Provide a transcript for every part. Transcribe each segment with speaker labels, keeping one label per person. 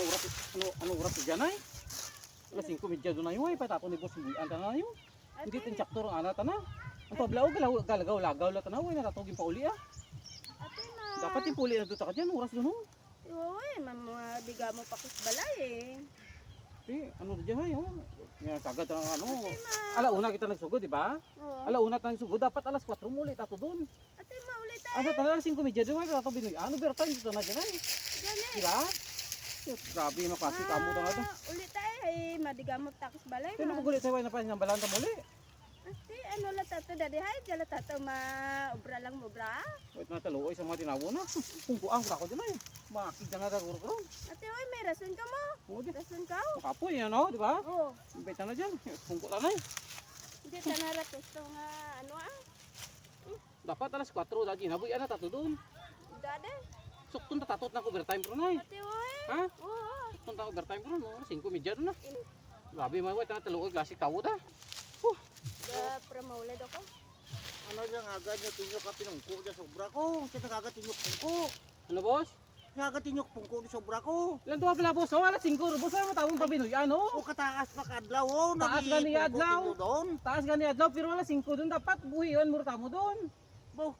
Speaker 1: Ano oras, ano, ano oras dyan ay? Alas 5 medya doon na yun ay, patapon ni boss buwian ka na yun. Hindi tin traktor ang ana na. Ang pablaw galaw galagaw lagaw la tanaw ay natatogin pa uli ah. Dapat yung puli na doon ka dyan, oras doon. oh.
Speaker 2: Uy, mga biga mo pa balay eh.
Speaker 1: Eh, ano na dyan ay, oh. Yan, sagad ang ano.
Speaker 2: Ate ma.
Speaker 1: Alauna kita nagsugod, di ba?
Speaker 2: Oo.
Speaker 1: Alauna tayo nagsugod, dapat alas 4 muli tato doon.
Speaker 2: Ate ma ulit tayo.
Speaker 1: Ano talaga alas 5 medya doon ay, tato binoy. Ano, overtime dito na dyan ay.
Speaker 2: Gani.
Speaker 1: Di ba? Eh, Grabe yung makasi kamo na nga
Speaker 2: Ah, Ulit tayo ay madiga mo takus balay
Speaker 1: Kaya
Speaker 2: ma.
Speaker 1: nagugulit sa'yo ay napasin ng balanta muli.
Speaker 2: Ate, ano la tato dadi hay, dala tato ma ubra lang mo ubra.
Speaker 1: Wait na taluoy sa mga tinawo na. Kung kuang ko dyan ay. Makakig na daguro ko.
Speaker 2: Ate, uy, may rason ka mo.
Speaker 1: Oo, di.
Speaker 2: Rason ka.
Speaker 1: Makapoy yan, no? Di ba?
Speaker 2: Oo.
Speaker 1: Beta na dyan. Kung kulang ay.
Speaker 2: Hindi ta nara testo nga ano ah.
Speaker 1: Dapat alas 4 dati nabuy ana tato doon.
Speaker 2: Dade.
Speaker 1: Suktong tatot na ko overtime pro na eh. Ha?
Speaker 2: Oo.
Speaker 1: Suktong ta overtime pro no. 5 medya doon na. Grabe mga wait na taluoy klasik tawo ta.
Speaker 2: Da promoted ako.
Speaker 3: Ano dyan agad niya tinyok ka pinungko dyan sobra ko. Siya nagagat tinyok pungko.
Speaker 1: Ano boss?
Speaker 3: Nagagat tinyok pungko di sobra ko.
Speaker 1: Ilan tuwa pala boss? Oh, alas 5 boss ay matawong pa Binoy. Ano?
Speaker 3: O kataas pa kadlaw o.
Speaker 1: Taas gani adlaw. Taas gani adlaw pero alas 5 doon dapat buhiyon mo mo doon.
Speaker 3: Bo,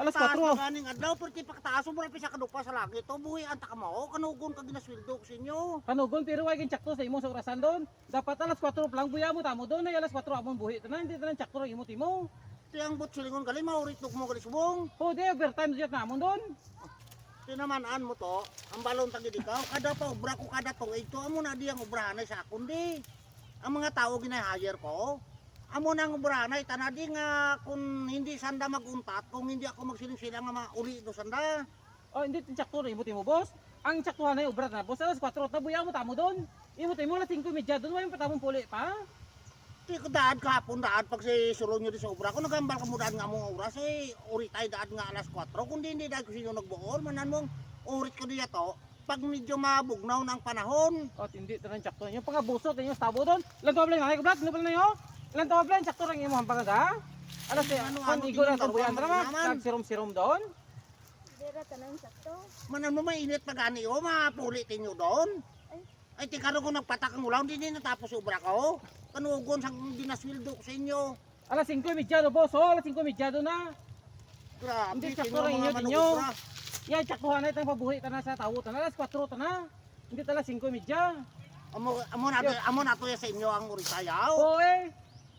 Speaker 1: Alas
Speaker 3: taas
Speaker 1: 4.
Speaker 3: na ganing adlaw. Pero ti pakataas mo mula sa kadupa sa langit. O buhi anta ka mo. Kanugon ka ginaswildo ko sa inyo.
Speaker 1: Kanugon pero wag tsakto sa imo sa orasan doon. Dapat alas 4 lang buya mo tamo doon ay alas 4 amon buhi. Tanan hindi tanan ang imo timo.
Speaker 3: Ti ang bot silingon gali maurit mo gali subong.
Speaker 1: Oh, di overtime diyan namon doon.
Speaker 3: Tinamanaan mo to. Ang balon tagi di ka. Kada pa obra ko kada tong ito. Amo na di ang obrahanay sa akon di. Ang mga tao ginahire ko. Amo na ang obrahanay. Tanadi nga kung hindi sanda maguntat. Kung hindi ako magsiling-silang nga mauli do sanda.
Speaker 1: Oh, hindi tsakto imo timo boss. Ang tsaktuhan ay obra na boss alas 4 na buya mo tamo doon. Imo timo alas 5 medya doon may patamong puli pa.
Speaker 3: Di ko daan kahapon daan pag si sulong nyo di sa obra ko. Nagambal ka mo nga mong oras. Eh, urit ay daan nga alas 4. Kundi hindi dahil ko sinyo nagbuol. Manan mong urit ko diya to. Pag medyo mabugnaw ng panahon.
Speaker 1: Oh, hindi tanan tsakto niyo pangabusot ninyo sa tabo doon. Lan to blen ay ko blat, ano pala niyo? Lan to blen tsakto lang imo hampang da. Alas eh,
Speaker 3: Ano,
Speaker 1: kon
Speaker 3: ano,
Speaker 1: igo na
Speaker 3: tingin
Speaker 1: to
Speaker 3: ka,
Speaker 1: buyan
Speaker 3: ano,
Speaker 1: naman.
Speaker 3: naman?
Speaker 1: Nagsirom-sirom doon.
Speaker 2: Dira tanan sakto.
Speaker 3: Manan mo mainit pa gani o. Mapulitin nyo doon. Ay, di karo ko nagpatak ang ulaw. Hindi na natapos yung obra ko. Kanugon sa dinaswildo ko sa inyo.
Speaker 1: Alas 5 medya do boss. Oh, alas 5 medya do na.
Speaker 3: Grabe,
Speaker 1: Hindi, sakto lang
Speaker 3: mga
Speaker 1: inyo,
Speaker 3: manong
Speaker 1: inyo.
Speaker 3: obra.
Speaker 1: Yan tsaktuhan ay tang pabuhi tanan sa tawo tanan alas 4 tanan. Hindi tala 5 medya.
Speaker 3: Amo, amo na, amo na to ya sa inyo ang uritayaw.
Speaker 1: Oh, eh.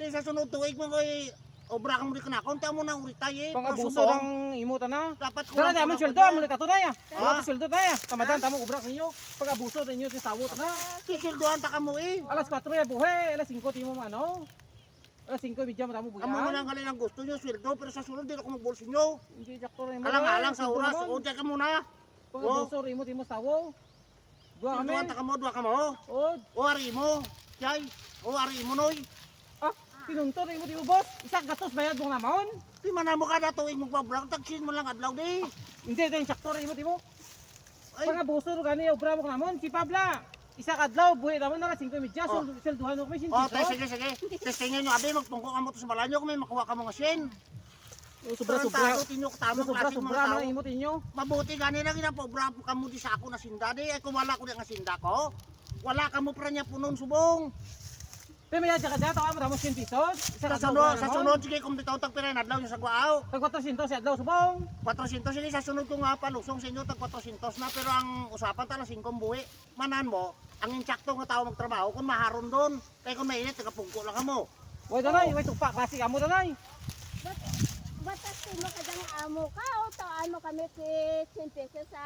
Speaker 3: Di sa sunod tuig mo ko'y obra kang muli kanakon. Ti amo na uritay eh.
Speaker 1: Pangabuso
Speaker 3: Pero
Speaker 1: ng imo tanan.
Speaker 3: Dapat ko
Speaker 1: Sana naman sweldo,
Speaker 3: ko
Speaker 1: mo tato na ya.
Speaker 3: Ah.
Speaker 1: Wala sweldo na ya. Kamadan tamo ubra ninyo. Pag-abuso ninyo sa tawo tanan.
Speaker 3: Sisilduhan ta ka mo eh.
Speaker 1: Alas 4 ya buhay, alas 5 timo mo ano. Alas 5 medya mo tamo buya.
Speaker 3: Amo man ang ang gusto nyo, sweldo. Pero sa sunod, di na ko magbolso nyo.
Speaker 1: Hindi jakto rin mo.
Speaker 3: Alang-alang sa oras. O, diyan ka muna.
Speaker 1: Pag-abuso rin mo timo sa tawo. Dua kami.
Speaker 3: Sweldohan ta ka mo, duha ka mo.
Speaker 1: Oh,
Speaker 3: O, ari mo. Yay. O, ari mo noy.
Speaker 1: Ah, pinunto rin mo timo boss. Isang gatos bayad mo namon.
Speaker 3: Di man mo kada tuig magbabrag. Tagsin mo lang adlaw di.
Speaker 1: Hindi din jakto rin mo timo.
Speaker 3: Ay,
Speaker 1: Pag-abuso ro gani obra mo namon si Pabla. Isa kadlaw buhay namon na 5 medya
Speaker 3: Oh.
Speaker 1: so selduhan mo kami sin
Speaker 3: O, tayo, sige, sige. Testingin nyo, abi, magpungko ka mo to sa balanyo kung may makuha ka mga sin.
Speaker 1: Sobra sobra.
Speaker 3: Tarantado, tinyok tamang
Speaker 1: Sobra
Speaker 3: klaseng
Speaker 1: sobra
Speaker 3: mga tao.
Speaker 1: imo tinyo.
Speaker 3: Mabuti gani na ginapobra po kamo di sa ako na sinda di. Ay kung wala ko di nga sinda ko. Wala ka mo pa niya punon subong.
Speaker 1: Pero may adya ka dyan, tawa mo tamo 100 pesos.
Speaker 3: Sa sunod, sa sunod, sige, kung bitaw tag piray nadlaw yung sagwaaw.
Speaker 1: Tag 400 si adlaw subong.
Speaker 3: 400, sige, sa sunod ko nga palusong sa inyo, tag 400 na. Pero ang usapan tala 5 buwi. Manan mo, ang insakto nga tao magtrabaho, kung maharon doon. Kaya kung mainit, tagapungko lang ka mo.
Speaker 1: Way danay, way tukpa klase amo danay.
Speaker 2: Bat batas mo ka dang amo ka o taan mo kami si 10 pesos sa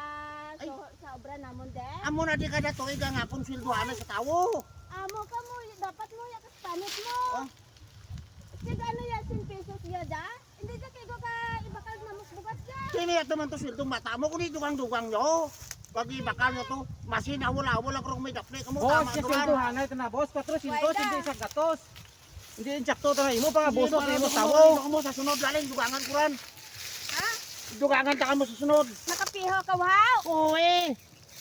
Speaker 2: sa obra namon de.
Speaker 3: Amo na di kada tuig nga hapon sweldohan na sa tao.
Speaker 2: Amo ka mo dapat mo ya panit mo.
Speaker 3: Ah.
Speaker 2: Sig ano ya 10 pesos ya da? Hindi ka kigo ka ibakal na mas ka.
Speaker 3: Kaya may ato man to sweldo mata mo, kung di dugang-dugang nyo. Pag ibakal nyo to, masin awol-awol ako kung may dapli ka mo,
Speaker 1: Boss,
Speaker 3: tama
Speaker 1: kasi
Speaker 3: dugan.
Speaker 1: selduhan na ito na boss. 400
Speaker 2: Wala.
Speaker 1: hindi isang gatos. Hindi yung tsakto tanay mo, pang-abuso
Speaker 3: Hindi,
Speaker 1: rin mo tawo.
Speaker 3: mo sa sunod laling dugangan kuran.
Speaker 2: Ha?
Speaker 3: Dugangan ta ka mo sa sunod.
Speaker 2: Nakapiho ka wow.
Speaker 3: Oo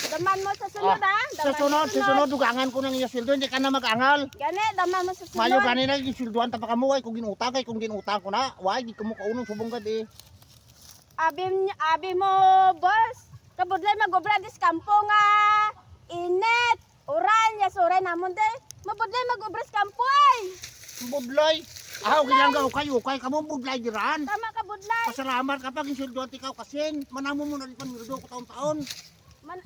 Speaker 2: Daman mo sa sunod ah.
Speaker 3: Sa sunod, sa sunod dugangan ko ng iyo sweldo, hindi ka na mag-angal.
Speaker 2: Gani, daman mo sa sunod.
Speaker 3: Mayo gani na yung sweldohan ta pa ka mo ay kung ginutang kay kung ginutang ko na. Why di ka mo kaunong subong ka di.
Speaker 2: Abi, abi mo, boss. Kabudlay magobra dis kampo nga init. Uran, ya sore namon de. Mabudlay mag-ubras kampo ay.
Speaker 3: Budlay. Aw, ginagaw kayo, kay kamo budlay diran.
Speaker 2: Tama ka budlay.
Speaker 3: Pasalamat kapag insuldo at ikaw kasin. Manamo mo na rin panmirdo ko taon-taon.
Speaker 2: Man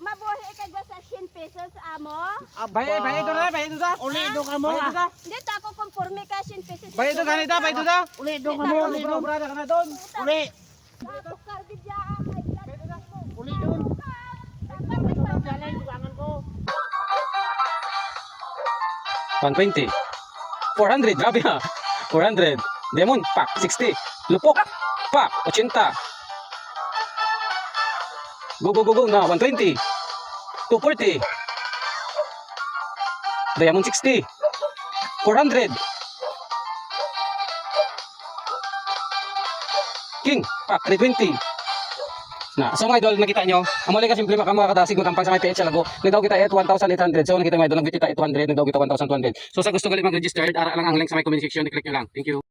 Speaker 2: Mabuhi ka dyan sa 100 pesos, amo.
Speaker 1: Bayad, bayad do na, bayad do da.
Speaker 3: Uli do ka mo.
Speaker 1: Bayad da.
Speaker 2: Hindi, ako conforme ka 100 pesos.
Speaker 1: Bayad do ganita, bayad do da.
Speaker 3: Uli do ka mo, uli do.
Speaker 1: Obra ka na doon.
Speaker 3: Uli.
Speaker 2: Ako karbidya, ay blood.
Speaker 3: Uli do.
Speaker 2: Dapat
Speaker 3: Jalay dugangan ko.
Speaker 4: 120. 400, grabe ha. 400. Demon, pak, 60. Lupok, pak, 80. Go, go, go, go na, 120. 240. Diamond 60. 400. King, pak, 320. Na, so mga idol, nakita nyo, ang mali ka simple maka mga kadasig mo tampang sa may PH lago. Nagdaw kita at 1,800. So nakita mo idol, nag kita at 200, nagdaw kita 1,200. So sa gusto gali mag-registered, ara lang ang link sa may comment section, i-click nyo lang. Thank you.